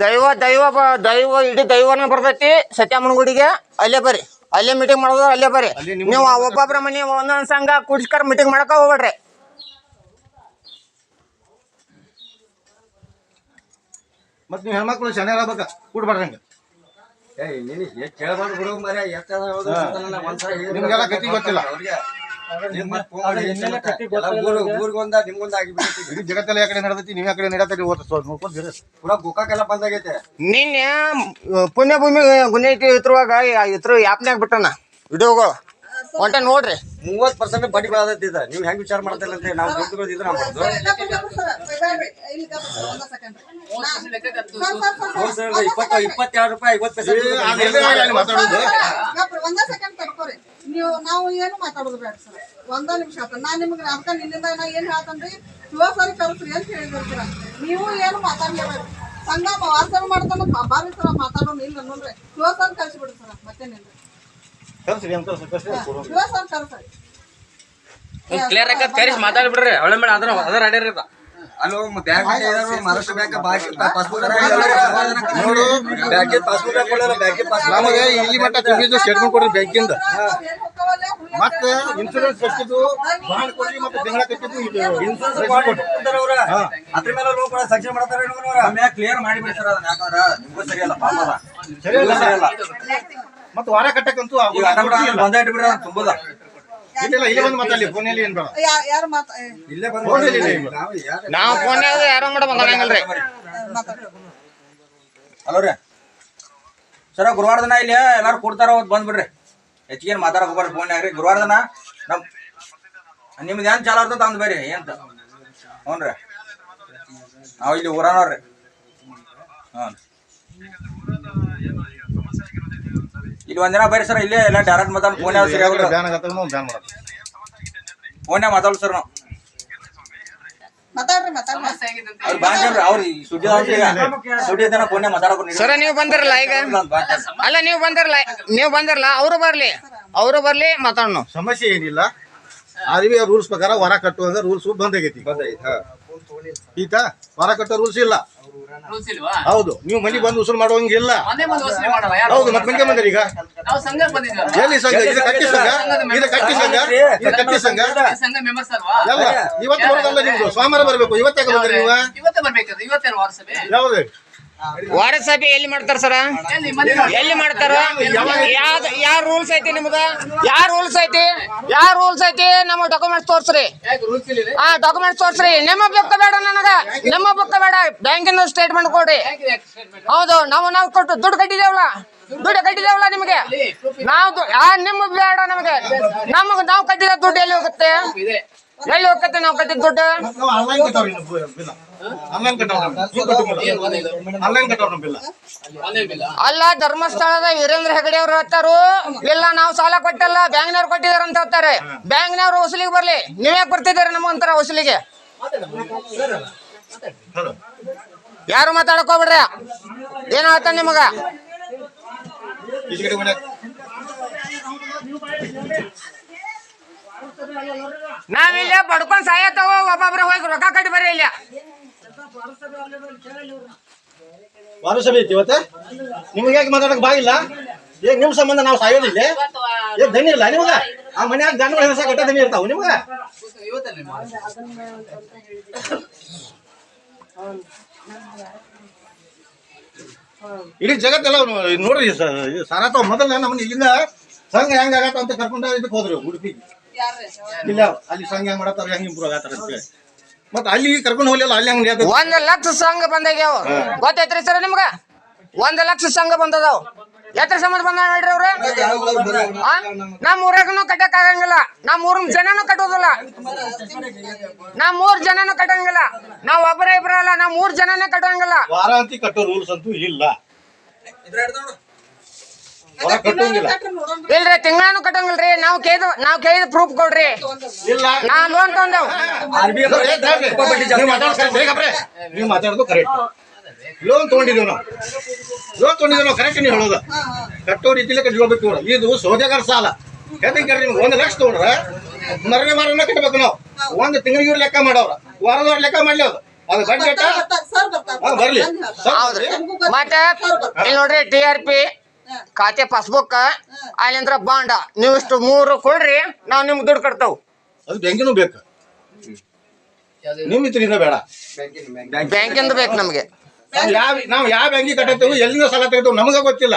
ದೈವ ದೈವ ಬ- ದೈವ ಇಡೀ ದೈವನ ಬರ್ತೈತಿ ಸತ್ಯಮ್ಮನ ಗುಡಿಗೆ ಅಲ್ಲೇ ಬರ್ರಿ. ಅಲ್ಲೇ ಮೀಟಿಂಗ್ ಮಾಡೋದು ಅಲ್ಲೇ ಬರ್ರಿ. ನೀವು ಒಬ್ಬೊಬ್ರ ಮನೆ ಒಂದೊಂದು ಸಂಘ ಕುಡಿಸ್ಕರ ಮೀಟಿಂಗ್ ಮಾಡಕ ಹೋಗ್ಬೇಡ್ರಿ. ಮತ್ ನೀವು ಹೆಣ್ಮಕ್ಳು ಶನಿ ಆಗ್ಬೇಕ? ಕೂಡ್ಬಾರ್ದಂಗ ಏಯ್ ನಿನಗೆ ಎಷ್ಟು ಕೇಳಬಾರ್ದು ಬಿಡು ಮರೆ ಹೇಳಿದ್ರೆ ನಿಮ್ಗೆಲ್ಲ ಕತ್ತಿ ಗೊತ್ತಿಲ್ಲ. ಅವ್ರಿಗೆ. ಊರಿಗೊಂದ ನಿಮ್ಗೊಂದ ಆಗಿಬಿಟ್ಟೈತಿ ಇಡೀ ಜಗತ್ತೆಲ್ಲ ಯಾವ ಕಡೆ ನಡೆದೈತಿ ನೀವು ಪೂರಾ ಗೋಕಾಕೆಲ್ಲ ಬಂದಾಗೈತೆ ನಿನ್ನೆ ಆ, ಪುಣ್ಯಭೂಮಿ ಗುಣೈತಿ ಇತ್ರುವಾಗ ಇತ್ರ ಯಾಪ್ನ್ಯಾಗ ಬಿಟ್ಟಣ ವಿಡಿಯೋಗಳು? ಹೊಂಟ ನೋಡ್ರಿ. ಮೂವತ್ ಪರ್ಸೆಂಟ್ ಬಡ್ಡಿ ಬೆಳೆದೈತಿ ಇದು. ನೀವು ಹೆಂಗ್ ವಿಚಾರ ಮಾಡ್ತಿಲ್ಲ ಅಂತ ನಾವು ದುಡ್ಡು ಇದ್ರೆ ಇಪ್ಪತ್ತು ಇಪ್ಪತ್ತೆರಡು ರೂಪಾಯಿ ಐವತ್ತು ಪೈಸೆ ಮಾತಾಡೋದು. ನೀವು ನಾವು ಏನು ಮಾತಾಡೋದು ಬೇಡ ಸರ್. ಒಂದ ನಿಮಿಷ ಆತ ನಾ ನಿಮ್ಗೆ ಅರ್ಥ ನಿನ್ನಿಂದ ನಾ ಏನು ಹೇಳ್ತನ್ರಿ? ಇವಾಗ ಸರಿ ಕರೆಸ್ರಿ ಅಂತ ಹೇಳಿದಿರ್ತೀರ ನೀವು ಏನು ಮಾತಾಡ್ಲೇಬೇಡಿ. ಸಂಘ ವಾಸನ ಮಾಡ್ತಾನೆ ಬಾರಿ ಸರ ಮಾತಾಡೋ ಇಲ್ಲ ನೋಡ್ರಿ ಇವಾಗ ಸರ್ ಸರ. ಸರ್? ಮತ್ತೇನಿಲ್ಲ ಕಳ್ಸ್ರಿ ಅಂತ ಇವಾಗ ಸರ್ ಕಳ್ಸ್ರಿ ಕ್ಲಿಯರ್ ಆಗಿ ಕರೆಸಿ ಮಾತಾಡ್ಬಿಡ್ರಿ. ಅವಳೆ ಮೇಲೆ ಅದ್ರ ಅದರ ಅಡ್ಯಾರ ಅಲ್ಲೋ ಬ್ಯಾಂಕ್ ಮಹಾರಾಷ್ಟ್ರ ಬ್ಯಾಂಕ್ ಪಾಸ್ಬುಕ್ ನೋಡು ಬ್ಯಾಂಕಿನ ಪಾಸ್ಬುಕ್ ಕೊಡಲ್ಲ ಬ್ಯಾಂಕಿನ ಪಾಸ್ಬುಕ್ ನಮಗೆ ಇಲ್ಲಿ ಮಟ್ಟ ತುಂಬಿದ್ದು ಸ್ಟೇಟ್ಮೆಂಟ್ ಕೊಡ್ರಿ ಬ್ಯಾಂಕಿಂದ ಮತ್ತೆ ಇನ್ಸೂರೆನ್ಸ್ ಕಟ್ಟಿದ್ದು ಬಾಂಡ್ ಕೊಡ್ರಿ ಮತ್ತೆ ತಿಂಗಳ ಕಟ್ಟಿದ್ದು ಇನ್ಸೂರೆನ್ಸ್. ಕೊಡ್ತಾರೆ ಅವ್ರ. ಅದ್ರ ಮೇಲೆ ಲೋನ್ ಕೂಡ ಸಂಕ್ಷೇಮ ಮಾಡ್ತಾರೆ ಕ್ಲಿಯರ್ ಮಾಡಿ ಸರ್ ಅದನ್ನ? ಯಾಕಂದ್ರ ನಿಮ್ಗೂ ಸರಿಯಲ್ಲ ಪಾಪ. ಸರಿಯಲ್ಲ. ಮತ್ತೆ ವಾರ ಕಟ್ಟಕ್ಕಂತೂ ಬಂದಾಯ್ತು ಈಗ ಅಡ್ಡ ಬಿಡ ಬಂದ ತುಂಬದ. ಯಾರು ಮಾತಾ. ನಾವು ಫೋನ್ಯಾಗ ಯಾರೋ ಹಲೋ ರೀ. ಸರ ಗುರುವಾರ ದಿನ ಇಲ್ಲಿ ಎಲ್ಲಾರು ಕೊಡ್ತಾರ ಅವತ್ತು ಬಂದ್ಬಿಡ್ರಿ. ಹೆಚ್ಚಿಗೆ ಏನು ಮಾತಾಡಕ್ ಹೋಗ್ಬಾರ್ದು ಫೋನ್ ರೀ ಗುರುವಾರ ದಿನ ನಮ್ ನಿಮ್ದು ಏನ್ ಚಾಲ ಇರ್ತದ ಅಂದ್ ಬೇರಿ ಏನ್ ಹ್ಞೂ ರೀ ನಾವು ಇಲ್ಲಿ ಊರನವ್ರಿ ಹ್ಞೂ ಇಲ್ಲಿ ಒಂದಿನ ಬರ್ರಿ ಸರ್ ಇಲ್ಲೇ ಎಲ್ಲ ಡೈರೆಕ್ಟ್ ಮಾತಾಡ್ ಫೋನ್ ಸರಿ ಆಗೋದು ಬ್ಯಾನ್ ಆಗತ್ತವ ನಾವು ಬ್ಯಾನ್ ಮಾಡೋದು ಫೋನ್ಯಾಗ ಮಾತಾಡೋದು ಸರ್ ನಾವು. ಮಾತಾಡ್ರಿ ಮಾತಾಡ್ರಿ. ಅವ್ರು ಬಾಂಡ್ರಿ ಅವ್ರು ಈ ಸುದ್ದಿ ಸುದ್ದಿ ಜನ ಫೋನ್ಯಾಗ ಮಾತಾಡೋದು ಸರ ನೀವು ಬಂದಿರಲ್ಲ ಈಗ? ಅಲ್ಲ ನೀವು ಬಂದಿರಲ್ಲ ನೀವು ಬಂದಿರಲ್ಲ ಅವರು ಬರ್ಲಿ ಅವರು ಬರ್ಲಿ ಮಾತಾಡೋಣ ಸಮಸ್ಯೆ ಏನಿಲ್ಲ ಅದೇ ರೂಲ್ಸ್ ಪ್ರಕಾರ ಹೊರ ಕಟ್ಟುವಂಗ ರೂಲ್ಸ್ ಬಂದಾಗೈತಿ ಈತ ಹೊರ ಕಟ್ಟೋ ರೂಲ್ಸ್ ಇಲ್ಲ. ಹೌದು ನೀವು ಮನೆಗೆ ಬಂದು ಉಸಿರು ಮಾಡುವಂಗಿಲ್ಲ ಹೌದು ಮತ್ತೆ ಮಂಗೆ ಬಂದ್ರಿ ಈಗ? ಎಲ್ಲಿ ಸಂಘ? ಇದು ಕಟ್ಟಿ ಸಂಘ? ಇದು ಕಟ್ಟಿ ಸಂಘ? ಇದು ಕಟ್ಟಿ ಸಂಘ? ಅಲ್ವಾ? ಎಲ್ಲ ಇವತ್ತು ಬರೋದಲ್ಲ ನಿಮ್ದು? ಸೋಮವಾರ ಬರಬೇಕು. ಇವತ್ತೇ ಬಂದ್ರಿ ನೀವು? ಯಾವ್ದು? ವಾರ ಸಭೆ ಎಲ್ಲಿ ಮಾಡ್ತಾರ ಸರ? ಎಲ್ಲಿ ಮಾಡ್ತಾರ? ಯಾವ್ದು? ಯಾವ ರೂಲ್ಸ್ ಐತಿ ನಿಮ್ಗ ಯಾವ ರೂಲ್ಸ್ ಐತಿ? ಯಾವ ರೂಲ್ಸ್ ಐತಿ? ನಮ್ಮ ಡಾಕ್ಯುಮೆಂಟ್ಸ್ ತೋರ್ಸ್ರಿ. ಆ ಡಾಕ್ಯುಮೆಂಟ್ಸ್ ತೋರ್ಸ್ರಿ. ನಿಮ್ಮ ಬುಕ್ ಬೇಡ ನನಗ. ನಿಮ್ಮ ಬೇಡ ಬ್ಯಾಂಕಿನ ಸ್ಟೇಟ್ಮೆಂಟ್ ಕೊಡ್ರಿ ಹೌದು, ನಾವು ನಾವು ಕೊಟ್ಟು ದುಡ್ಡು ಕಟ್ಟಿದೇವಲ್ಲ ದುಡ್ಡು ಕಟ್ಟಿದೇವಲ್ಲ ನಿಮಗೆ? ನಾವು ನಿಮ್ಮ ಬೇಡ ನಮಗೆ. ನಮಗ್ ನಾವು ಕಟ್ಟಿದ ದುಡ್ಡು ಎಲ್ಲಿ ಹೋಗುತ್ತೆ? ಎಲ್ಲಿ ಹೋಗುತ್ತೆ ನಾವು ಕಟ್ಟಿದ ದುಡ್ಡು? ಅಲ್ಲ, ಧರ್ಮಸ್ಥಳದ ವೀರೇಂದ್ರ ಹೆಗಡೆ ಅವ್ರು ಹೇಳ್ತಾರು, ಇಲ್ಲ, ನಾವು ಸಾಲ ಕೊಟ್ಟಲ್ಲ, ಬ್ಯಾಂಕ್ನವ್ರು ಕೊಟ್ಟಿದಾರ ಅಂತ ಹೇಳ್ತಾರೆ. ಬ್ಯಾಂಕ್ನವ್ರು ವಸೂಲಿಗೆ ಬರ್ಲಿ. ನೀವ್ಯಾಕೆ ಬರ್ತಿದ್ದಾರೆ ನಮಗೊಂಥರ ವಸೂಲಿಗೆ ಯಾರು ಮಾತಾಡಕ್ ಹೋಗ್ಬಿಡ್ರಿ ಏನ್ ಹೇಳ್ತಾನೆ ನಿಮಗ? ನಾವಿಲ್ಲ ಬಡ್ಕೊಂಡ್ ಸಾಯತ್ತವ ಒಬ್ಬೊಬ್ರ ಹೋಗಿ ರೊಕ್ಕ ಕಟ್ಟಿ ಬರ್ರಿ ಇಲ್ಲ. ಐತಿ ಇವತ್ತ? ನಿಮ್ಗೆ ಯಾಕೆ ಮಾತಾಡಕ್ ಬಾಗಿಲ್ಲ ಈಗ ನಿಮ್ ಸಂಬಂಧ ನಾವು ಸಾಯೋದಿಲ್ಲ ಏನ್ ಧನಿ ಇಲ್ಲ ನಿಮಗ? ಆ ಮನ್ಯಾಗ ದನಗಳ ಹೆಸ ಕಟ್ಟ ಧನಿ ಇರ್ತಾವ ನಿಮ್ಗ? ಇಡೀ ಜಗತ್ತೆಲ್ಲ ನೋಡ್ರಿ ಸ- ಇದು ಸಾರಾತ ಮೊದಲ ನಮ್ಮನ್ನ ಇಲ್ಲಿಂದ ಸಂಘ ಹೆಂಗ ಆಗತ್ತ ಅಂತ ಕರ್ಕೊಂಡ ಇದಕ್ಕೆ ಹೋದ್ರು ಉಡುಪಿ. ಇಲ್ಲ ಅಲ್ಲಿ ಸಂಘ ಹೆಂಗ್ ಮಾಡತ್ತಾರ ಹೆಂಗ್ ಇಂಪ್ರೂವ್ ಆಗತ್ತಾರ ಅಂತ ಮತ್ತೆ ಅಲ್ಲಿ ಕರ್ಕೊಂಡು ಹೋಗ್ಲಿಲ್ಲ ಅಲ್ಲಿ ಹೆಂಗ್ ಒಂದ್ ಲಕ್ಷ ಸಂಘ ಬಂದಾಗ್ಯಾವ ಗೊತ್ತೈತ್ರಿ ಸರ್ ನಿಮ್ಗ? ಒಂದ್ ಲಕ್ಷ ಸಂಘ ಬಂದದಾವ್. ಎತ್ರ ಸಂಬಂಧ ಬಂದ ನೋಡ್ರಿ ಅವ್ರ? ನಮ್ ಊರಾಗನು ಕಟ್ಟಕ್ ಆಗಂಗಿಲ್ಲ ನಮ್ ಊರಿನ ಜನನು ಕಟ್ಟೋದಿಲ್ಲ. ನಮ್ ಮೂರ್ ಜನನು ಕಟ್ಟಂಗಿಲ್ಲ. ನಾವ್ ಒಬ್ಬರ ಇಬ್ಬರ ಅಲ್ಲ ನಮ್ ಮೂರ್ ಜನನೇ ಕಟ್ಟಂಗಿಲ್ಲ. ವಾರಾಂತಿ ಕಟ್ಟೋ ರೂಲ್ಸ್ ಅಂತೂ ಇಲ್ಲ. ಇಲ್ರಿ ತಿಂಗಳಾನು ಕಟ್ಟಂಗಿಲ್ರಿ. ನಾವ್ ಕೇಳಿದ ನಾವ್ ಕೇಳಿದ ಪ್ರೂಫ್ ಕೊಡ್ರಿ. ನಾ ಲೋನ್? ನೀವು ಮಾತಾಡೋದು ಕರೆಕ್ಟ್ ಲೋನ್ ತಗೊಂಡಿದ್ದೀವಿ ನಾವು ಲೋನ್ ತಗೊಂಡಿದ್ದೀವಿ ನಾವು ಕರೆಕ್ಟ್ ನೀವು ಹೇಳೋದು. ಕಟ್ಟೋ ರೀತಿಲೇ ಕಟ್ಕೊಳ್ಬೇಕು ನೋಡಿ. ಇದು ಸೌದೆಗಾರ ಸಾಲ. ಹೆದಕ್ಕೆ ನಿಮ್ಗೆ? ಒಂದು ಲಕ್ಷ ತಗೊಂಡ್ರೆ ಮರನೇ ಮಾರನೇ ಕಟ್ಟಬೇಕು ನಾವು. ಒಂದು ತಿಂಗಳಿಗೆ ಇವ್ರು ಲೆಕ್ಕ ಮಾಡೋರು ವಾರದವ್ರ ಲೆಕ್ಕ ಮಾಡ್ಲಿ ಅದು ಅದು ಬಡ್ಡಿ ಬರ್ಲಿ. ಹೌದ್ರಿ ಮತ್ತೆ ಇಲ್ಲಿ ನೋಡ್ರಿ ಟಿ ಆರ್ ಪಿ ಖಾತೆ ಪಾಸ್ಬುಕ್ ಅಲ್ಲಿಂದ್ರ ಬಾಂಡ. ನೀವು ಇಷ್ಟು ಮೂರು ಕೊಡ್ರಿ ನಾವು ನಿಮ್ಗೆ ದುಡ್ಡು ಕಟ್ತಾವ್. ಅದು ಬ್ಯಾಂಕಿನೂ ಬೇಕು. ನಿಮ್ಮ ಇದ್ರಿಂದ ಬೇಡ. ಬ್ಯಾಂಕಿಂದ ಬೇಕು ನಮ್ಗೆ. ಯಾವ ನಾವು ಯಾವ ಬ್ಯಾಂಕಿಗೆ ಕಟ್ಟತ್ತೇವೆ ಎಲ್ಲಿಂದ ಸಾಲ ತೆಗೆದು ನಮಗ ಗೊತ್ತಿಲ್ಲ.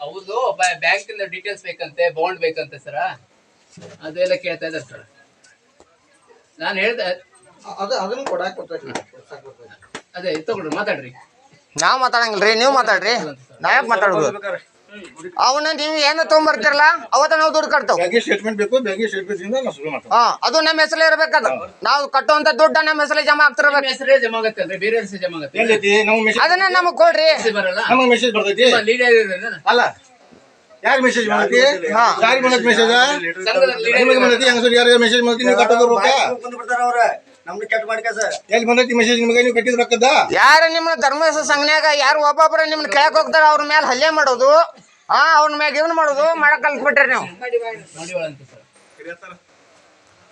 ಹೌದು ಬ್ಯಾಂಕ್ ಇಂದ ಡೀಟೇಲ್ಸ್ ಬೇಕಂತೆ ಬಾಂಡ್ ಬೇಕಂತೆ ಸರ ಅದೆಲ್ಲ ಕೇಳ್ತಾ ಇದ್ದಾರೆ ಸರ್ ನಾನು ಹೇಳ್ದೆ ಅದು ಅದನ್ನು ಕೊಡಾಕ್ ಅದೇ ಇತ್ತು ತಗೊಳ್ರಿ ಮಾತಾಡ್ರಿ. ನಾವ್ ಮಾತಾಡಂಗಿಲ್ರಿ ನೀವು ಮಾತಾಡ್ರಿ. ನಾವ್ ಮಾತಾಡೋದು? ಅವನ್ನ ನೀವು ಏನು ತಗೊಂಡ್ಬರ್ತಿರಲ್ಲ ಅವತ್ತ ನಾವು ದುಡ್ಡು ಕಟ್ತಾವ್. ಸ್ಟೇಟ್ಮೆಂಟ್ ಬೇಕು ಬ್ಯಾಂಕಿಗೆ ಸ್ಟೇಟ್ಮೆಂಟ್ ನಾವು ಶುರು ಮಾಡ್ತೀವಿ. ಹಾ ಅದು ನಮ್ಮ ಹೆಸರೇ ಇರ್ಬೇಕದು ನಾವು ಕಟ್ಟುವಂತ ದುಡ್ಡ ನಮ್ಮ ಹೆಸರೇ ಜಮಾ ನಿಮ್ಮ ಆಗ್ತಿರ್ಬೇಕು ಹೆಸರೇ ಜಮಾ ಆಗತ್ತೆ ಅಂದ್ರೆ ಬೇರೆ ಹೆಸರು ಜಮಾ ಆಗತ್ತೆ. ಎಲ್ಲೈತಿ? ನಮ್ಮ ಮೆಸೇಜ್ ಅದನ್ನ ನಮಗ್ ಕೊಡ್ರಿ. ಬರಲ್ಲ. ನಮಗೆ ಮೆಸೇಜ್ ಬರ್ತೈತಿ. ಲೀಡರ್ ಅಲ್ಲ ಯಾರು ಮೆಸೇಜ್ ಮಾಡತಿ? ಹಾ. ಯಾರಿಗೆ ಬಂದೈತಿ ಮೆಸೇಜ್ ಸಂಘದ ನಿಮಗೆ ಲೀಡರ್ ಬಂದೈತಿ ಹೆಂಗಸರು ಯಾರಿಗೆ ಮೆಸೇಜ್ ಮಾಡ್ತೀನಿ ನೀವು ಕಟ್ಟೋದು ರೊಕ್ಕ ಬಂದು ಅವ್ರ. ಯಾರ ನಿಮ್ಮ ಧರ್ಮ ಸಂಘನ್ಯಾಗ ಯಾರು ಒಬ್ಬೊಬ್ಬರ ನಿಮ್ನ ಕೇಳಕ್ ಹೋಗ್ತಾರ, ಅವ್ರ ಮೇಲೆ ಹಲ್ಲೆ ಮಾಡೋದು ಹಾ ಅವ್ರ ಮ್ಯಾಗ ಇವನ್ ಮಾಡೋದು, ಮಾಡಕ್ ಕಲ್ಸ್ಬಿಟ್ರಿ ನೀವು.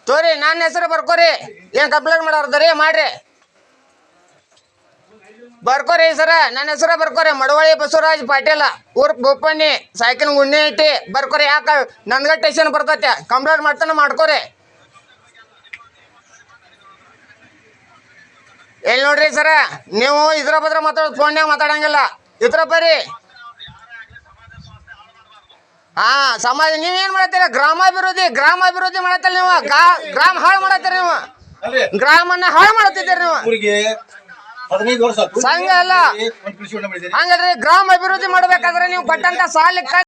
ತೋರಿ ನನ್ನ ಹೆಸರು ಬರ್ಕೋರಿ. ಏನ್ ಕಂಪ್ಲೇಂಟ್ ಮಾಡೋರ್ದರಿ ಮಾಡ್ರಿ. ಬರ್ಕೋರಿ ಸರ ನನ್ನ ಹೆಸರ ಬರ್ಕೋರಿ. ಮಡವಳ್ಳಿ ಬಸವರಾಜ್ ಪಾಟೀಲ, ಊರ್ ಬೋಪಣ್ಣಿ ಸೈಕಲ್ ಗುಣ್ಣೆ ಐತಿ ಬರ್ಕೋರಿ. ಯಾಕ, ನನ್ಗ ಟೇಷನ್ ಬರ್ತೈತೆ. ಕಂಪ್ಲೇಂಟ್ ಮಾಡ್ತಾನೆ ಮಾಡ್ಕೋರಿ. ಎಲ್ಲಿ ನೋಡ್ರಿ ಸರ? ನೀವು ಇದ್ರ ಬದ್ರ ಮಾತಾಡೋದು ಫೋನ್ಯಾಗ ಮಾತಾಡಂಗಿಲ್ಲ. ಇದ್ರ ಬರ್ರಿ ಹಾ ಸಮಾಜ ನೀವೇನ್ ಮಾಡತ್ತೀರ? ಗ್ರಾಮಾಭಿವೃದ್ಧಿ ಗ್ರಾಮಾಭಿವೃದ್ಧಿ ಮಾಡತ್ತಲ್ಲ ನೀವು? ಗ್ರಾಮ ಹಾಳು ಮಾಡತ್ತೀರ ನೀವು? ಗ್ರಾಮನ್ನ ಹಾಳು ಮಾಡತ್ತಿದ್ದೀರಿ ನೀವು. ಸಂಘ ಅಲ್ಲ. ಹಂಗಲ್ರಿ ಗ್ರಾಮ ಅಭಿವೃದ್ಧಿ ಮಾಡ್ಬೇಕಾದ್ರೆ ನೀವು ಕೊಟ್ಟಂತ ಸಾಲಕ್ಕ